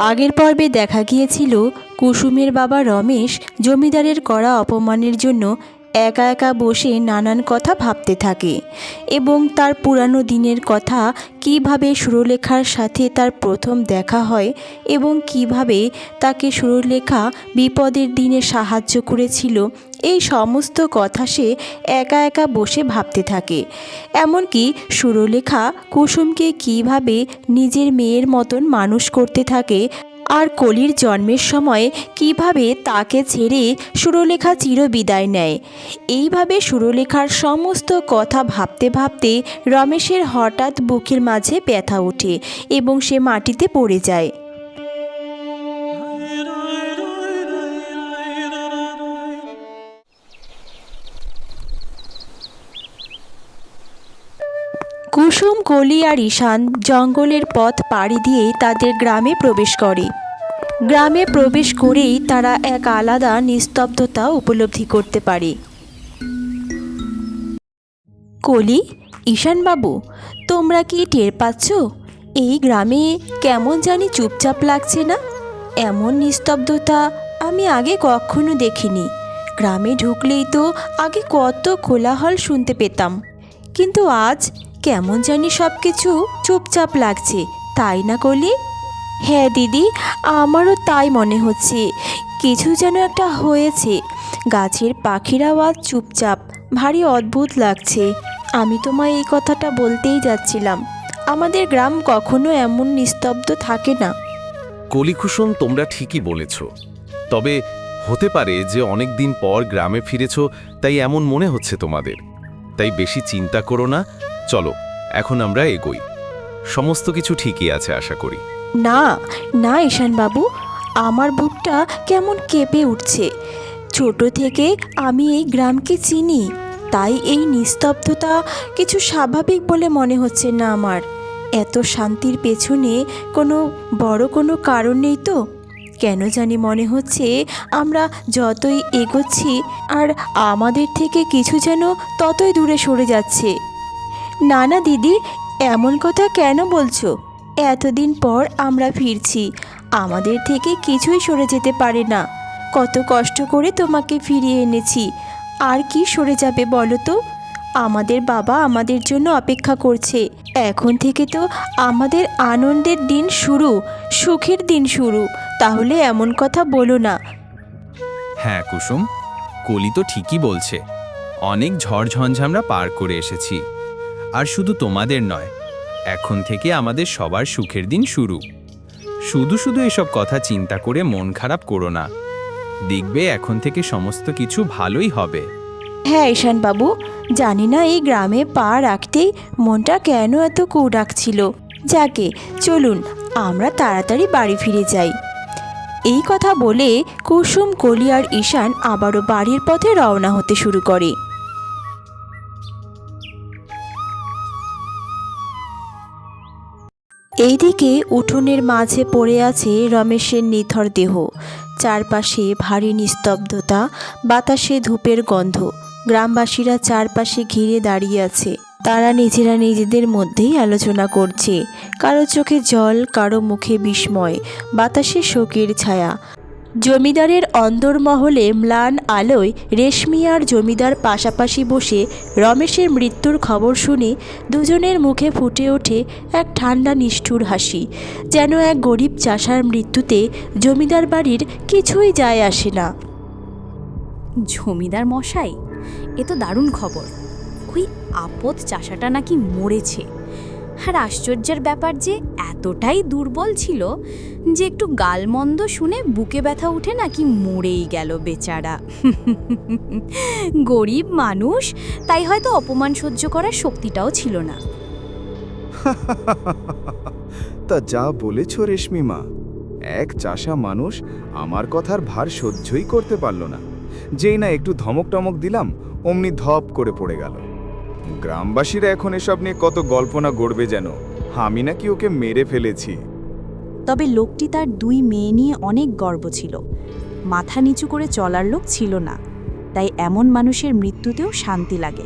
আগের পর্বে দেখা গিয়েছিল কুসুমের বাবা রমেশ জমিদারের করা অপমানের জন্য একা একা বসে নানান কথা ভাবতে থাকে এবং তার পুরানো দিনের কথা কীভাবে সুরলেখার সাথে তার প্রথম দেখা হয় এবং কীভাবে তাকে সুরলেখা বিপদের দিনে সাহায্য করেছিল, এই সমস্ত কথা সে একা একা বসে ভাবতে থাকে। এমনকি সুরলেখা কুসুমকে কীভাবে নিজের মেয়ের মতন মানুষ করতে থাকে আর কলির জন্মের সময় কীভাবে তাকে ছেড়ে সুরলেখা চিরবিদায় নেয়? এইভাবে সুরলেখার সমস্ত কথা ভাবতে ভাবতে রমেশের হঠাৎ বুকের মাঝে ব্যথা ওঠে এবং সে মাটিতে পড়ে যায়। কুসুম, কলি আর ঈশান জঙ্গলের পথ পাড়ি দিয়ে তাদের গ্রামে প্রবেশ করে। গ্রামে প্রবেশ করেই তারা এক আলাদা নিস্তব্ধতা উপলব্ধি করতে পারে। কলি ঈশানবাবু তোমরা কি টের পাচ্ছ? এই গ্রামে কেমন জানি চুপচাপ লাগছে না? এমন নিস্তব্ধতা আমি আগে কখনো দেখিনি। গ্রামে ঢুকলেই তো আগে কত কোলাহল শুনতে পেতাম। কিন্তু আজ কেমন জানি সব কিছু চুপচাপ লাগছে, তাই না কলি? হ্যাঁ দিদি, আমারও তাই মনে হচ্ছে। কিছু যেন একটা হয়েছে। গাছের পাখির আওয়াজ চুপচাপ, ভারী অদ্ভুত লাগছে। আমি তোমায় এই কথাটা বলতেই যাচ্ছিলাম। আমাদের গ্রাম কখনো এমন নিস্তব্ধ থাকে না। কলিকুসুম, তোমরা ঠিকই বলেছ। তবে হতে পারে যে অনেক দিন পর গ্রামে ফিরেছ, তাই এমন মনে হচ্ছে তোমাদের। তাই বেশি চিন্তা করো না চলো, এখন আমরা এগোই। সমস্ত কিছু ঠিকই আছে, আশা করি। না না ঈশানবাবু আমার বুকটা কেমন কেঁপে উঠছে। ছোট থেকে আমি এই গ্রামকে চিনি, তাই এই নিস্তব্ধতা কিছু স্বাভাবিক বলে মনে হচ্ছে না আমার। এত শান্তির পেছনে কোনো বড় কোনো কারণ নেই তো? কেন জানি মনে হচ্ছে আমরা যতই এগোচ্ছি, আর আমাদের থেকে কিছু যেন ততই দূরে সরে যাচ্ছে। না না দিদি, এমন কথা কেন বলছো? এতদিন পর আমরা ফিরছি। আমাদের থেকে কিছুই সরে যেতে পারে না। কত কষ্ট করে তোমাকে ফিরিয়ে এনেছি। আর কি সরে যাবে বলো তো? আমাদের বাবা আমাদের জন্য অপেক্ষা করছে। এখন থেকে তো আমাদের আনন্দের দিন শুরু, সুখের দিন শুরু। তাহলে এমন কথা বলো না। হ্যাঁ কুসুম। কলি তো ঠিকই বলছে। অনেক ঝড় ঝঞ্ঝামরা পার করে এসেছি। আর শুধু তোমাদের নয়, এখন থেকে আমাদের সবার সুখের দিন শুরু। শুধু শুধু এসব কথা চিন্তা করে মন খারাপ করো না। দেখবে এখন থেকে সমস্ত কিছু ভালোই হবে। হ্যাঁ ঈশান বাবু, জানি না এই গ্রামে পা রাখতেই মনটা কেন এত কু ডাকছিল যাকে, চলুন, আমরা তাড়াতাড়ি বাড়ি ফিরে যাই। এই কথা বলে কুসুম কলি আর ঈশান আবারও বাড়ির পথে রওনা হতে শুরু করে। এইদিকে উঠোনের মাঝে পড়ে আছে রমেশের নিথর দেহ। চারপাশে ভারী নিস্তব্ধতা, বাতাসে ধূপের গন্ধ। গ্রামবাসীরা চারপাশে ঘিরে দাঁড়িয়ে আছে। তারা নিজেরা নিজেদের মধ্যেই আলোচনা করছে। কারও চোখে জল, কারও মুখে বিস্ময়। বাতাসে শোকের ছায়া। জমিদারের অন্দরমহলে ম্লান আলোয় রেশমি আর জমিদার পাশাপাশি বসে রমেশের মৃত্যুর খবর শুনে দুজনের মুখে ফুটে ওঠে এক ঠান্ডা নিষ্ঠুর হাসি। যেন এক গরিব চাষার মৃত্যুতে জমিদার বাড়ির কিছুই যায় আসে না। জমিদার মশাই, এ তো দারুণ খবর। ওই আপদ চাষাটা নাকি মরেছে। আর আশ্চর্যের ব্যাপার যে এতটাই দুর্বল ছিল যে একটু গালমন্দ শুনে বুকে ব্যথা উঠে নাকি মরেই গেল বেচারা। গরিব মানুষ, তাই হয়তো অপমান সহ্য করার শক্তিটাও ছিল না। তা যা বলেছ রেশমিমা, এক চাষা মানুষ আমার কথার ভার সহ্যই করতে পারল না। যেই না একটু ধমক টমক দিলাম, অমনি ধপ করে পড়ে গেল। গ্রামবাসীরা এখন এসব নিয়ে কত গল্পনা গড়বে যেন? আমি নাকি ওকে মেরে ফেলেছি। তবে লোকটি তার দুই মেয়ে নিয়ে অনেক গর্ব ছিল। মাথা নিচু করে চলার লোক ছিল না। তাই এমন মানুষের মৃত্যুতেও শান্তি লাগে।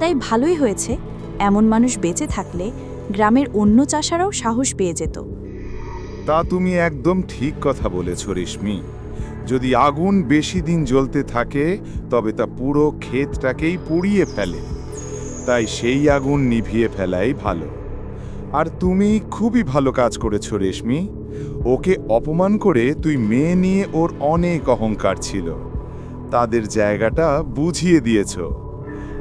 তাই ভালোই হয়েছে এমন মানুষ বেঁচে থাকলে গ্রামের অন্য চাষারাও সাহস পেয়ে যেত। তা তুমি একদম ঠিক কথা বলেছ রেশমি। যদি আগুন বেশি দিন জ্বলতে থাকে তবে তা পুরো ক্ষেতটাকেই পুড়িয়ে ফেলে। তাই সেই আগুন নিভিয়ে ফেলাই ভালো। আর তুমি খুবই ভালো কাজ করেছ রেশমি। ওকে অপমান করে তুই মেয়ে নিয়ে ওর অনেক অহংকার ছিল। তাদের জায়গাটা বুঝিয়ে দিয়েছ।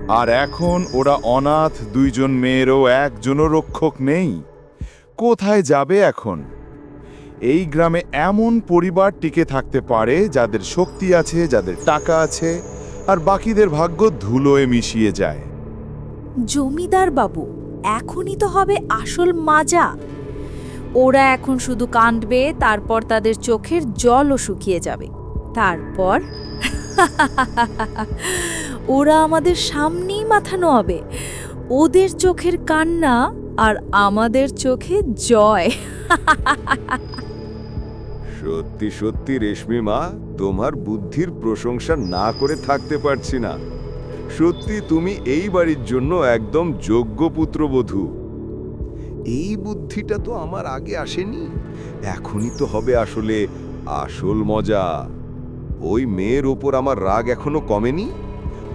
আর এখন ওরা অনাথ, দুইজন মেয়েরও একজনও রক্ষক নেই। কোথায় যাবে এখন? এই গ্রামে এমন পরিবার টিকে থাকতে পারে যাদের শক্তি আছে, যাদের টাকা আছে, আর বাকিদের ভাগ্য ধুলোয় মিশিয়ে যায়। জমিদার বাবু, এখনই তো হবে আসল মাজা। ওরা এখন শুধু কাঁদবে, তারপর তাদের চোখের জলও শুকিয়ে যাবে। তারপর ওরা আমাদের সামনেই মাথা নোয়াবে। ওদের চোখের কান্না আর আমাদের চোখে জয়। সত্যি সত্যি রেশমি মা, তোমার বুদ্ধির প্রশংসা না করে থাকতে পারছি না। সত্যি তুমি এই বাড়ির জন্য একদম যোগ্য পুত্রবধূ। এই বুদ্ধিটা তো আমার আগে আসেনি। এখনই তো হবে আসলে আসল মজা। ওই মেয়ের ওপর আমার রাগ এখনও কমেনি।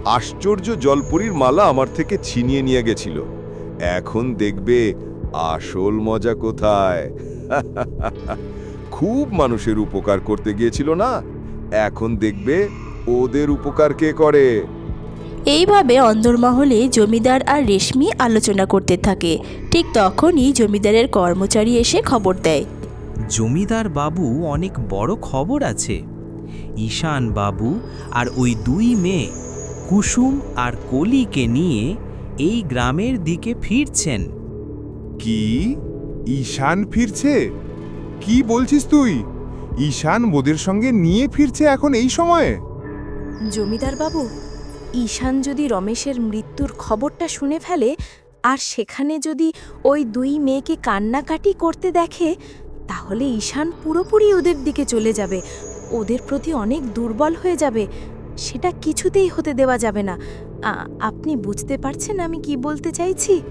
আশ্চর্য জলপরীর মালা আমার থেকে ছিনিয়ে নিয়ে গেছিল। এখন দেখবে আসল মজা কোথায়। খুব মানুষের উপকার করতে গিয়েছিল না? এখন দেখবে ওদের উপকার কে করে? এইভাবে অন্দরমহলে জমিদার আর রেশমি আলোচনা করতে থাকে। ঠিক তখনই জমিদারের কর্মচারী এসে খবর দেয়। জমিদার বাবু অনেক বড় খবর আছে। ঈশান বাবু আর ওই দুই মেয়ে কুসুম আর কলিকে নিয়ে এই গ্রামের দিকে ফিরছেন। কি? ঈশান ফিরছে? কি বলছিস তুই? ঈশান মোদের সঙ্গে নিয়ে ফিরছে এখন এই সময়ে? জমিদার বাবু ঈশান যদি রমেশের মৃত্যুর খবরটা শুনে ফেলে, আর সেখানে যদি ওই দুই মেয়েকে কান্নাকাটি করতে দেখে, তাহলে ঈশান পুরোপুরি ওদের দিকে চলে যাবে। ওদের প্রতি অনেক দুর্বল হয়ে যাবে। সেটা কিছুতেই হতে দেওয়া যাবে না। আপনি বুঝতে পারছেন আমি কি বলতে চাইছি?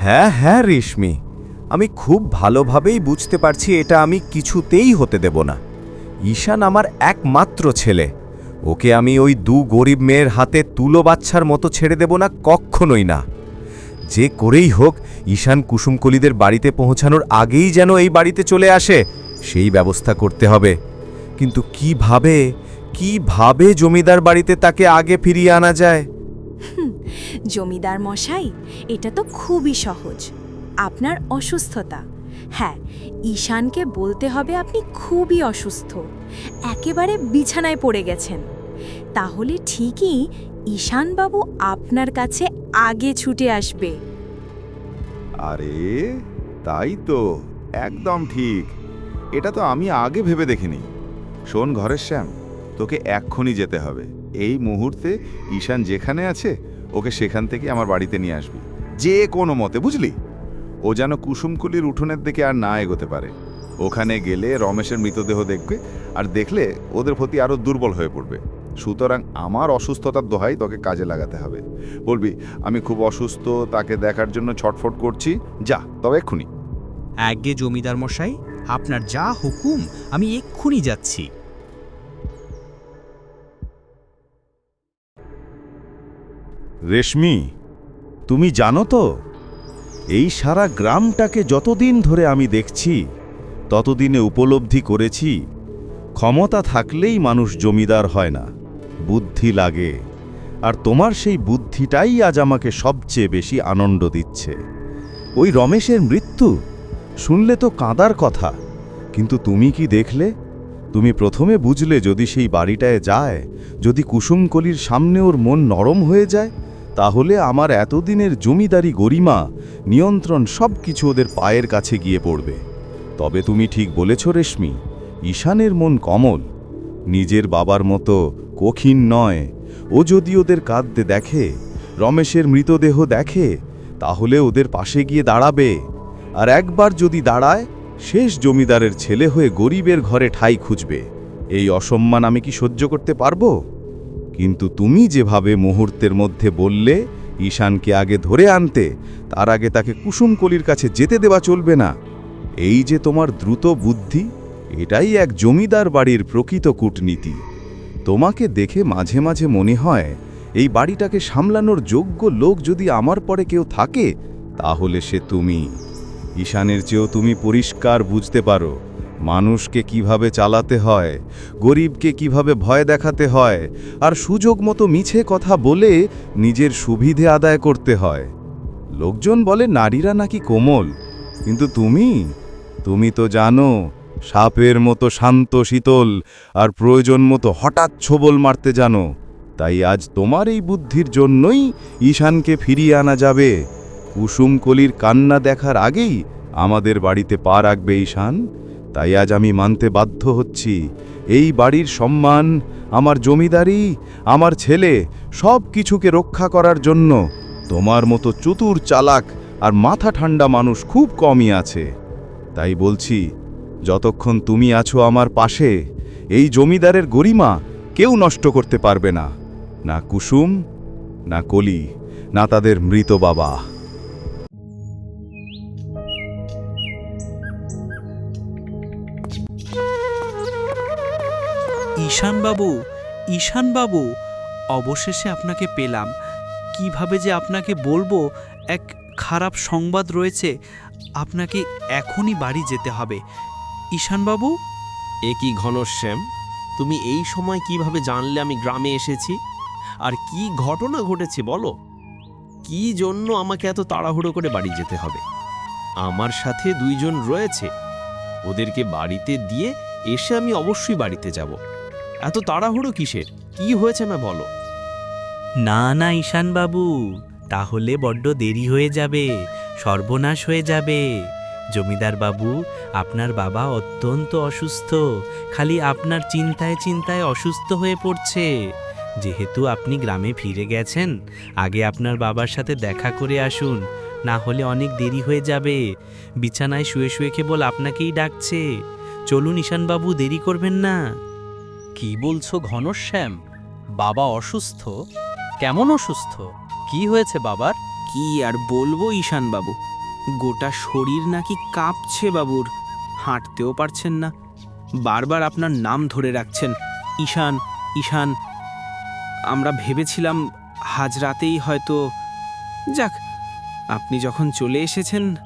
হ্যাঁ হ্যাঁ রেশমি। আমি খুব ভালোভাবেই বুঝতে পারছি এটা আমি কিছুতেই হতে দেব না। ঈশান আমার একমাত্র ছেলে। ওকে আমি ওই দু গরিব মেয়ের হাতে তুলো বাচ্চার মতো ছেড়ে দেব না কখনোই না। যে করেই হোক, ঈশান কুসুমকলিদের বাড়িতে পৌঁছানোর আগেই যেন এই বাড়িতে চলে আসে, সেই ব্যবস্থা করতে হবে। কিন্তু কীভাবে কীভাবে জমিদার বাড়িতে তাকে আগে ফিরিয়ে আনা যায়? জমিদার মশাই, এটা তো খুবই সহজ। আপনার অসুস্থতা। হ্যাঁ ঈশানকে বলতে হবে আপনি খুবই অসুস্থ। একেবারে বিছানায় পড়ে গেছেন। তাহলে ঠিকই ঈশানবাবু আপনার কাছে আগে ছুটে আসবে। আরে, তাই তো, একদম ঠিক। এটা তো আমি আগে ভেবে দেখিনি। শোন ঘরের শ্যাম, তোকে এক্ষুনি যেতে হবে। এই মুহূর্তে ঈশান যেখানে আছে, ওকে সেখান থেকে আমার বাড়িতে নিয়ে আসবি। যে কোনো মতে, বুঝলি? ও যেন কুসুমকুলির উঠোনের দিকে আর না এগোতে পারে। ওখানে গেলে রমেশের মৃতদেহ দেখবে, আর দেখলে ওদের প্রতি আরও দুর্বল হয়ে পড়বে। সুতরাং আমার অসুস্থতার দোহাই তোকে কাজে লাগাতে হবে। বলবি আমি খুব অসুস্থ তাকে দেখার জন্য ছটফট করছি। যা তবে এক্ষুনি। আগে জমিদার মশাই আপনার যা হুকুম আমি এক্ষুনি যাচ্ছি। রেশমি তুমি জানো তো এই সারা গ্রামটাকে যতদিন ধরে আমি দেখছি ততদিনে উপলব্ধি করেছি ক্ষমতা থাকলেই মানুষ জমিদার হয় না। বুদ্ধি লাগে। আর তোমার সেই বুদ্ধিটাই আজ আমাকে সবচেয়ে বেশি আনন্দ দিচ্ছে। ওই রমেশের মৃত্যু? শুনলে তো কাঁদার কথা। কিন্তু তুমি কি দেখলে? তুমি প্রথমে বুঝলে যদি সেই বাড়িটায় যায়, যদি কুসুমকলির সামনে ওর মন নরম হয়ে যায়, তাহলে আমার এতদিনের জমিদারি গরিমা, নিয়ন্ত্রণ সব কিছু ওদের পায়ের কাছে গিয়ে পড়বে। তবে তুমি ঠিক বলেছ রেশমি, ঈশানের মন কমল। নিজের বাবার মতো কঠিন নয়। ও যদি ওদের কাঁদতে দেখে, রমেশের মৃতদেহ দেখে, তাহলে ওদের পাশে গিয়ে দাঁড়াবে। আর একবার যদি দাঁড়ায়, শেষ জমিদারের ছেলে হয়ে গরিবের ঘরে ঠাই খুঁজবে। এই অসম্মান আমি কি সহ্য করতে পারব? কিন্তু তুমি যেভাবে মুহূর্তের মধ্যে বললে, ঈশানকে আগে ধরে আনতে, তার আগে তাকে কুসুমকলির কাছে যেতে দেওয়া চলবে না। এই যে তোমার দ্রুত বুদ্ধি, এটাই এক জমিদার বাড়ির প্রকৃত কূটনীতি। তোমাকে দেখে মাঝে মাঝে মনে হয়, এই বাড়িটাকে সামলানোর যোগ্য লোক যদি আমার পরে কেউ থাকে, তাহলে সে তুমি। ঈশানের চেয়েও তুমি পরিষ্কার বুঝতে পারো, মানুষকে কীভাবে চালাতে হয়, গরিবকে কীভাবে ভয় দেখাতে হয়, আর সুযোগ মতো মিছে কথা বলে নিজের সুবিধে আদায় করতে হয়। লোকজন বলে, নারীরা নাকি কোমল। কিন্তু তুমি? তুমি তো জানো সাপের মতো শান্ত শীতল আর প্রয়োজন মতো হঠাৎ ছোবল মারতে জানো। তাই আজ তোমার এই বুদ্ধির জন্যই ঈশানকে ফিরিয়ে আনা যাবে। কুসুমকলির কান্না দেখার আগেই আমাদের বাড়িতে পা রাখবে ঈশান। তাই আজ আমি মানতে বাধ্য হচ্ছি। এই বাড়ির সম্মান, আমার জমিদারি, আমার ছেলে সব কিছুকে রক্ষা করার জন্য তোমার মতো চতুর চালাক আর মাথা ঠান্ডা মানুষ খুব কমই আছে। তাই বলছি যতক্ষণ তুমি আছো আমার পাশে, এই জমিদারের গরিমা কেউ নষ্ট করতে পারবে না। না কুসুম, না কলি, না তাদের মৃত বাবা। ঈশানবাবু ঈশানবাবু, অবশেষে আপনাকে পেলাম। কীভাবে যে আপনাকে বলব, এক খারাপ সংবাদ রয়েছে। আপনাকে এখনই বাড়ি যেতে হবে। ঈশানবাবু? এ কি ঘনশ্যাম? তুমি এই সময় কীভাবে জানলে আমি গ্রামে এসেছি? আর কি ঘটনা ঘটেছে বলো? কি জন্য আমাকে এত তাড়াহুড়ো করে বাড়ি যেতে হবে? আমার সাথে দুইজন রয়েছে। ওদেরকে বাড়িতে দিয়ে এসে আমি অবশ্যই বাড়িতে যাব। এত তাড়াহুড়ো কিসের? কি হয়েছে না বলো? না না ঈশানবাবু। তাহলে বড্ড দেরি হয়ে যাবে। সর্বনাশ হয়ে যাবে। জমিদার বাবু আপনার বাবা অত্যন্ত অসুস্থ। খালি আপনার চিন্তায় চিন্তায় অসুস্থ হয়ে পড়ছে। যেহেতু আপনি গ্রামে ফিরে গেছেন আগে আপনার বাবার সাথে দেখা করে আসুন না হলে অনেক দেরি হয়ে যাবে। বিছানায় শুয়ে শুয়ে কেবল আপনাকেই ডাকছে। চলুন ঈশানবাবু দেরি করবেন না। কি বলছো ঘনশ্যাম? বাবা অসুস্থ? কেমন অসুস্থ? কি হয়েছে বাবার? কি আর বলব ঈশান বাবু? গোটা শরীর নাকি কাঁপছে বাবুর। হাঁটতেও পারছেন না। বারবার আপনার নাম ধরে রাখছেন। ঈশান ঈশান, আমরা ভেবেছিলাম আজ রাতেই হয়তো যাক, আপনি যখন চলে এসেছেন,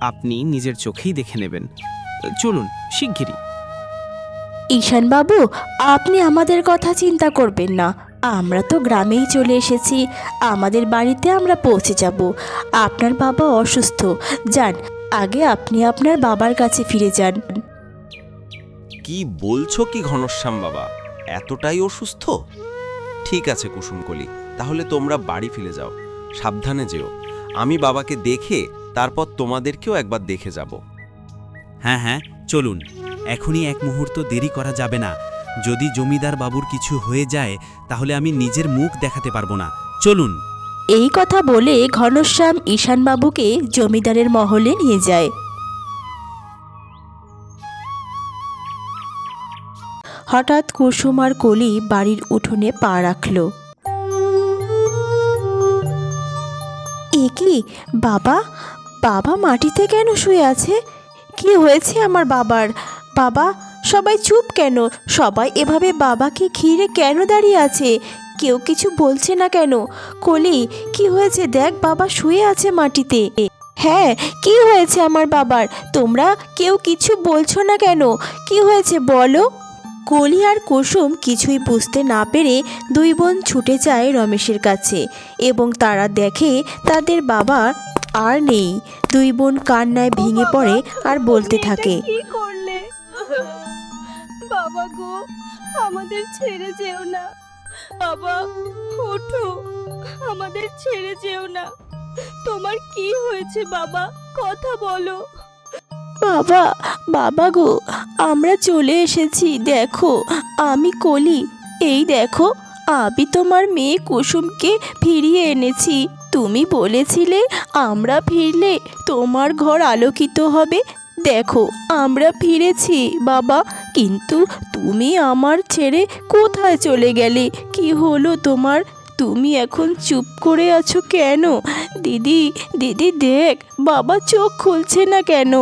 আপনি নিজের চোখেই দেখে নেবেন। চলুন, শিগগিরই। ঈশানবাবু, আপনি আমাদের কথা চিন্তা করবেন না। আমরা তো গ্রামেই চলে এসেছি। আমাদের বাড়িতে আমরা পৌঁছে যাব। আপনার বাবা অসুস্থ। যান আগে আপনি আপনার বাবার কাছে ফিরে যান। কি বলছো কি ঘনশ্যাম বাবা? এতটাই অসুস্থ? ঠিক আছে কুসুমকলি তাহলে তোমরা বাড়ি ফিরে যাও। সাবধানে যেও। আমি বাবাকে দেখে তারপর তোমাদেরকেও একবার দেখে যাব। হ্যাঁ হ্যাঁ চলুন। এখনই এক মুহূর্ত দেরি করা যাবে না। যদি জমিদার বাবুর কিছু হয়ে যায়, তাহলে আমি নিজের মুখ দেখাতে পারব না। চলুন। এই কথা বলে ঘনশ্যাম ঈশানবাবুকে জমিদারের মহলে নিয়ে যায়। হঠাৎ কুসুম আর কলি বাড়ির উঠোনে পা রাখল। এ কি? বাবা? বাবা মাটিতে কেন শুয়ে আছে? কি হয়েছে আমার বাবার? বাবা সবাই চুপ কেন? সবাই এভাবে বাবাকে ঘিরে কেন দাঁড়িয়ে আছে? কেউ কিছু বলছে না কেন? কলি, কি হয়েছে দেখ বাবা শুয়ে আছে মাটিতে। হ্যাঁ কি হয়েছে আমার বাবার? তোমরা কেউ কিছু বলছো না কেন? কি হয়েছে বলো? কলি আর কুসুম কিছুই বুঝতে না পেরে দুই বোন ছুটে যায় রমেশের কাছে এবং তারা দেখে তাদের বাবা আর নেই। দুই বোন কান্নায় ভেঙে পড়ে আর বলতে থাকে গো, আমাদের ছেড়ে যেও না। বাবা, ওঠো, আমাদের ছেড়ে যেও না। তোমার কি হয়েছে বাবা, কথা বলো। বাবা বাবা গো, আমরা চলে এসেছি, দেখো, আমি কলি। এই দেখো, আমি তোমার মেয়ে কুসুমকে ফিরিয়ে এনেছি। তুমি বলেছিলে, আমরা ফিরলে তোমার ঘর আলোকিত হবে দেখো, আমরা ফিরেছি, বাবা। কিন্তু তুমি আমার ছেড়ে কোথায় চলে গেলে? কি হলো তোমার? তুমি এখন চুপ করে আছো কেন? দিদি দিদি দেখ, বাবা চোখ খুলছে না কেন?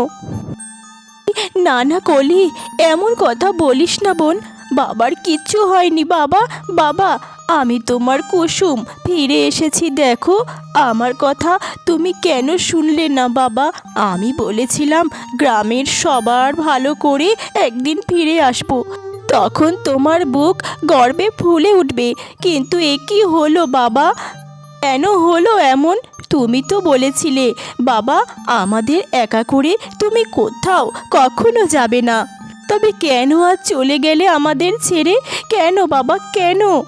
না না কলি, এমন কথা বলিস না বোন। বাবার কিচ্ছু হয়নি, বাবা। বাবা, আমি তোমার কুসুম। ফিরে এসেছি, দেখো। আমার কথা তুমি কেন শুনলে না, বাবা? আমি বলেছিলাম, গ্রামের সবার ভালো করে একদিন ফিরে আসব। তখন তোমার বুক গর্বে ফুলে উঠবে। কিন্তু এ কি হলো, বাবা? কেন হলো এমন? তুমি তো বলেছিলে, বাবা, আমাদের একা করে তুমি কোথাও কখনো যাবে না। তবে কেন আজ চলে গেলে আমাদের ছেড়ে? কেন বাবা কেন?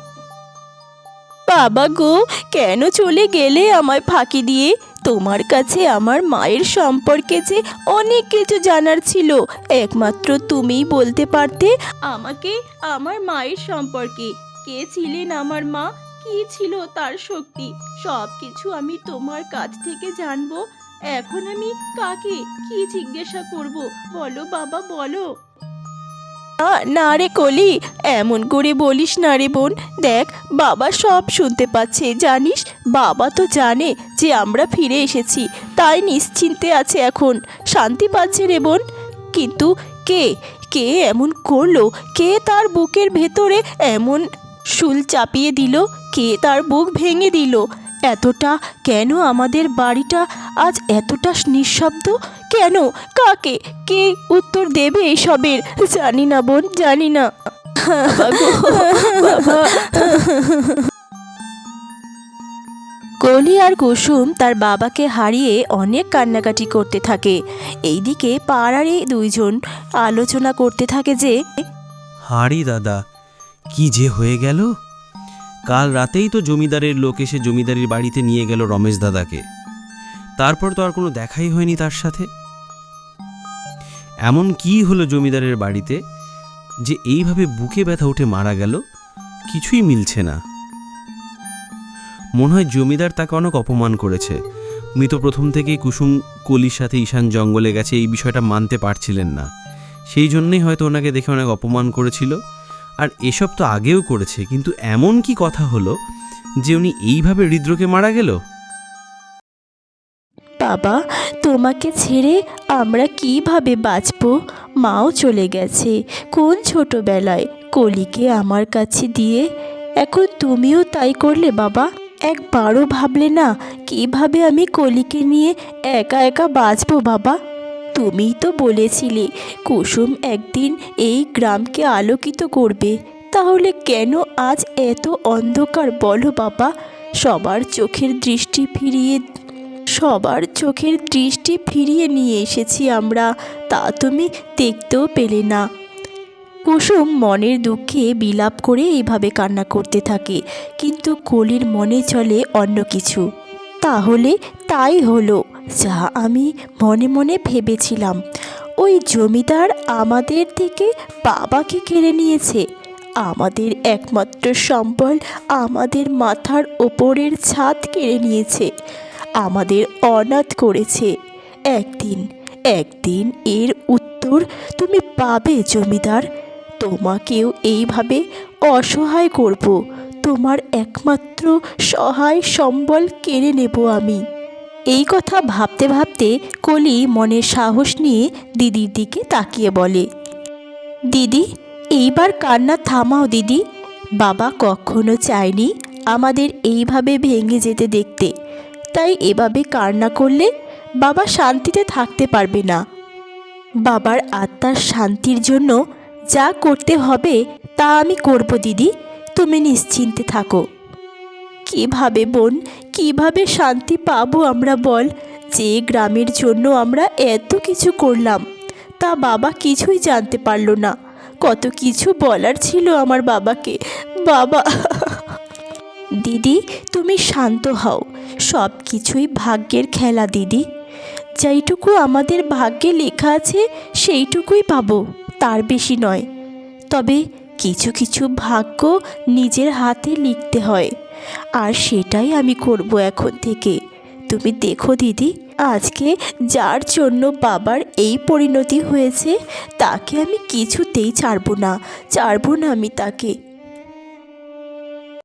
বাবা গো, কেন চলে গেলে আমায় ফাঁকি দিয়ে? তোমার কাছে আমার মায়ের সম্পর্কে যে অনেক কিছু জানার ছিল, একমাত্র তুমিই বলতে পারতে আমাকে, আমার মায়ের সম্পর্কে। কে ছিলেন আমার মা? কি ছিল তার শক্তি? সব কিছু আমি তোমার কাছ থেকে জানব। এখন আমি কাকে কি জিজ্ঞাসা করব? বলো বাবা, বলো। না রে কলি, এমন করে বলিস না রে বোন। দেখ, বাবা সব শুনতে পাচ্ছে, জানিস? বাবা তো জানে যে আমরা ফিরে এসেছি, তাই নিশ্চিন্তে আছে এখন। শান্তি পাচ্ছে রে বোন। কিন্তু কে কে এমন করল? কে তার বুকের ভেতরে এমন শুল চাপিয়ে দিল? কে তার বুক ভেঙে দিল? এতটা কেন আমাদের বাড়িটা আজ এতটা নিঃশব্দ? কেন? কাকে? কে উত্তর দেবে এসবের? জানি না বোন জানি না। কলি আর কুসুম তার বাবাকে হারিয়ে অনেক কান্নাকাটি করতে থাকে। এইদিকে পাড়ার দুইজন আলোচনা করতে থাকে যে হাঁড়ি দাদা কি যে হয়ে গেল? কাল রাতেই তো জমিদারের লোক এসে জমিদারির বাড়িতে নিয়ে গেল রমেশ দাদাকে। তারপর তো আর কোনো দেখাই হয়নি তার সাথে। এমন কি হলো জমিদারের বাড়িতে যে এইভাবে বুকে ব্যথা উঠে মারা গেল? কিছুই মিলছে না। মনে হয় জমিদার তাকে অনেক অপমান করেছে। মৃত প্রথম থেকেই কুসুম কলির সাথে ঈশান জঙ্গলে গেছে, এই বিষয়টা মানতে পারছিলেন না। সেই জন্যই হয়তো ওনাকে দেখে অনেক অপমান করেছিল। আর এসব তো আগেও করেছে, কিন্তু এমন কি কথা হলো যে উনি এইভাবে হৃদ্রকে মারা গেল? বাবা, তোমাকে ছেড়ে আমরা কীভাবে বাঁচব? মাও চলে গেছে, কোন ছোটবেলায়? কলিকে আমার কাছে দিয়ে। এখন তুমিও তাই করলে বাবা? একবারও ভাবলে না, কীভাবে আমি কলিকে নিয়ে একা একা বাঁচবো বাবা? তুমিই তো বলেছিলে, কুসুম একদিন এই গ্রামকে আলোকিত করবে। তাহলে কেন আজ এত অন্ধকার বলো বাবা? সবার চোখের দৃষ্টি ফিরিয়ে সবার চোখের দৃষ্টি ফিরিয়ে নিয়ে এসেছি আমরা, তা তুমি দেখতেও পেলে না। কুসুম মনের দুঃখে বিলাপ করে এইভাবে কান্না করতে থাকে, কিন্তু কলির মনে চলে অন্য কিছু। তাহলে তাই হলো, যা আমি মনে মনে ভেবেছিলাম। ওই জমিদার আমাদের থেকে বাবাকে কেড়ে নিয়েছে। আমাদের একমাত্র সম্বল আমাদের মাথার ওপরের ছাদ কেড়ে নিয়েছে। আমাদের অনাথ করেছে। একদিন একদিন এর উত্তর তুমি পাবে, জমিদার। তোমাকেও এইভাবে অসহায় করব। তোমার একমাত্র সহায় সম্বল কেড়ে নেব আমি। এই কথা ভাবতে ভাবতে কলি মনে সাহস নিয়ে দিদির দিকে তাকিয়ে বলে, দিদি, এইবার কান্না থামাও দিদি। বাবা কখনো চায়নি আমাদের এইভাবে ভেঙে যেতে দেখতে। তাই এভাবে কান্না করলে বাবা শান্তিতে থাকতে পারবে না। বাবার আত্মার শান্তির জন্য যা করতে হবে তা আমি করব দিদি, তুমি নিশ্চিন্তে থাকো। কীভাবে বোন, কীভাবে শান্তি পাবো আমরা বল, যে গ্রামের জন্য আমরা এত কিছু করলাম, তা বাবা কিছুই জানতে পারল না। কত কিছু বলার ছিল আমার বাবাকে। বাবা দিদি, তুমি শান্ত হও। সব কিছুই ভাগ্যের খেলা, দিদি। যেইটুকু আমাদের ভাগ্যে লেখা আছে, সেইটুকুই পাবো, তার বেশি নয়। তবে কিছু কিছু ভাগ্য নিজের হাতে লিখতে হয়, আর সেটাই আমি করব এখন থেকে। তুমি দেখো, দিদি, আজকে যার জন্য বাবার এই পরিণতি হয়েছে, তাকে আমি কিছুতেই ছাড়বো না ছাড়বো না আমি তাকে।